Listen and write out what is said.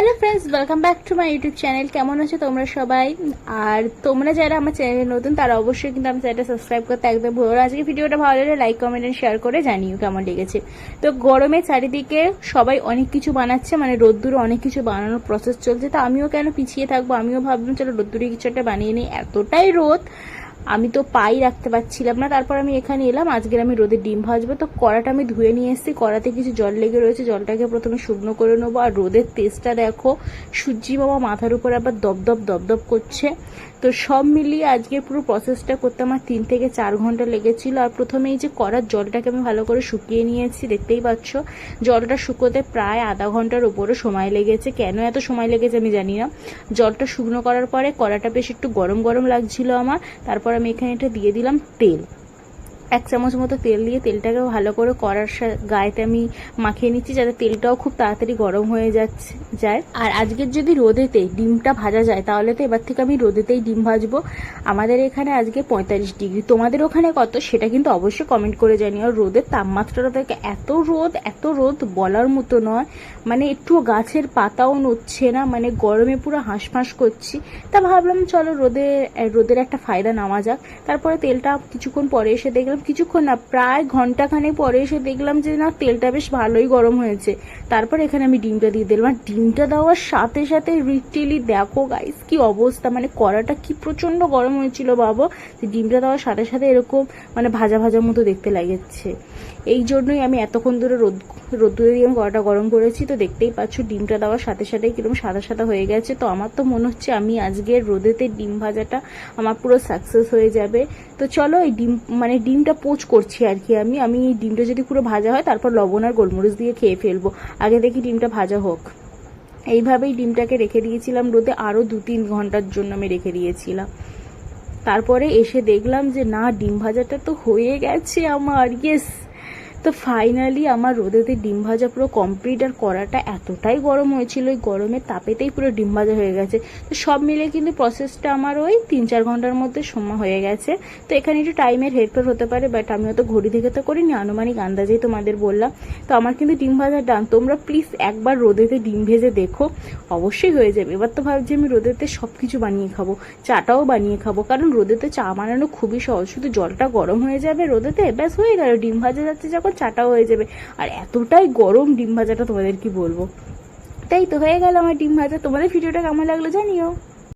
Hello friends welcome back to my YouTube channel কেমন আছো তোমরা সবাই? আর তোমরা যারা আমার চ্যানেলে নতুন, তারা অবশ্যই কিন্তু আমার চ্যানেলটা সাবস্ক্রাইব করতে একদম ভুলো। আজকে ভিডিওটা ভালো লাগলে লাইক কমেন্ট এন্ড শেয়ার করে জানিও কেমন লেগেছে। তো গরমে চারিদিকে সবাই অনেক কিছু বানাচ্ছে মানে রোদ্দুরে অনেক কিছু বানানোর প্রসেস চলছে। তো আমিও কেন পিছিয়ে থাকব? আমিও ভাবলাম, চলো রোদ্দুরে কিছু একটা বানিয়ে নিই। এতটাই রোদ। আমি তো পাই রাখতে পারছিলাম না, তারপর আমি এখানে এলাম, আজকের আমি রোদে ডিম ভাজবো, তো কড়াটা আমি ধুয়ে নিয়ে এসেছি, কড়াতে কিছু জল লেগে রয়েছে, জলটাকে প্রথমে শুকনো করে নেব, আর রোদের তেজটা দেখো, সূর্যি বাবা মাথার উপর আবার দপদপ দপদপ করছে, তো সব মিলিয়ে আজকে পুরো প্রসেসটা করতে আমার তিন থেকে চার ঘণ্টা লেগেছিল, আর প্রথমে এই যে কড়ার জলটাকে আমি ভালো করে শুকিয়ে নিয়েছি, দেখতেই পাচ্ছ, জলটা শুকোতে প্রায় আধা ঘণ্টার উপরও সময় লেগেছে, কেন এত সময় লেগেছে আমি জানি না, জলটা শুকনো করার পরে কড়াটা বেশ একটু গরম গরম লাগছিল আমার, তারপর আমি এখানে এটা দিয়ে দিলাম তেল। এক চামচ মতো তেল দিয়ে তেলটাকে ভালো করে করার গায়েতে আমি মাখিয়ে নিচ্ছি যাতে তেলটাও খুব তাড়াতাড়ি গরম হয়ে যাচ্ছে, যায়। আর আজকের যদি রোদেতে ডিমটা ভাজা যায়, তাহলে তো এবার থেকে আমি রোদেতেই ডিম ভাজবো। আমাদের এখানে আজকে পঁয়তাল্লিশ ডিগ্রি। তোমাদের ওখানে কত? সেটা কিন্তু অবশ্যই কমেন্ট করে জানিও। রোদের তাপমাত্রাটা থেকে এত রোদ এত রোদ বলার মতো নয়। মানে একটু গাছের পাতাও নড়ছে না মানে গরমে পুরো হাঁসফাঁস করছি। তা ভাবলাম চলো রোদে, রোদের একটা ফায়দা নেওয়া যাক। তারপরে তেলটা কিছুক্ষণ পরে এসে দেখলাম কিছুক্ষণ না, প্রায় ঘন্টাখানেক পরে এসে দেখলাম যে না, তেলটা বেশ ভালোই গরম হয়েছে। তারপর এখানে আমি ডিমটা দিয়ে দিলাম। আর ডিমটা দেওয়ার সাথে সাথে রিটেলি দেখো গাইস কি অবস্থা মানে কড়াটা কি প্রচণ্ড গরম হয়েছিল বাবা। যে ডিমটা দেওয়ার সাথে সাথে এরকম মানে ভাজা ভাজা মতো দেখতে লাগছে। এই জন্যই আমি এতক্ষণ ধরে রোদ, রোদ্দুরে দিয়ে আমি কড়াটা গরম করেছি। তো দেখতেই পাচ্ছ, ডিমটা দেওয়ার সাথে সাথে কীরকম সাদা সাদা হয়ে গেছে। তো আমার তো মনে হচ্ছে আমি আজকের রোদেতে ডিম ভাজাটা আমার পুরো সাকসেস হয়ে যাবে। তো চলো এই ডিম মানে ডিমটা পোচ করছি আর কি আমি। আমি ডিমটা যদি পুরো ভাজা হয়, তারপর লবণ আর গোলমরিচ দিয়ে খেয়ে ফেলব। আগে দেখি ডিমটা ভাজা হোক। এইভাবেই ডিমটাকে রেখে দিয়েছিলাম রোদে আরও দু তিন ঘণ্টার জন্য আমি রেখে দিয়েছিলাম। তারপরে এসে দেখলাম যে, না, ডিম ভাজাটা তো হয়ে গেছে আমার ইয়েস তো ফাইনালি আমার রোদেতে ডিম ভাজা পুরো কমপ্লিট আর কড়াটা এতটাই গরম হয়েছিল, ওই গরমের তাপেতেই পুরো ডিম ভাজা হয়ে গেছে। তো সব মিলে কিন্তু প্রসেসটা আমার ওই তিন চার ঘণ্টার মধ্যে সময় হয়ে গেছে। তো এখানে একটু টাইমের হেরফের হতে পারে বাট আমি অত ঘড়ি দেখে তো করিনি, আনুমানিক আন্দাজেই তোমাদের বললাম। তো আমার কিন্তু ডিম ভাজা ডান তোমরা প্লিজ একবার রোদেতে ডিম ভেজে দেখো, অবশ্যই হয়ে যাবে। এবার তো ভাবছি আমি রোদেতে সব কিছু বানিয়ে খাব, চাটাও বানিয়ে খাব, কারণ রোদেতে চা বানানো খুবই সহজ, শুধু জলটা গরম হয়ে যাবে রোদেতে, ব্যাস হয়ে গেল, ডিম ভাজা যাচ্ছে, যখন চাটাও হয়ে যাবে। আর এতটাই গরম ডিম ভাজাটা তোমাদের কি বলব? তাই তো, হয়ে গেল আমার ডিম ভাজা। তোমাদের ভিডিওটা কেমন লাগল জানিও।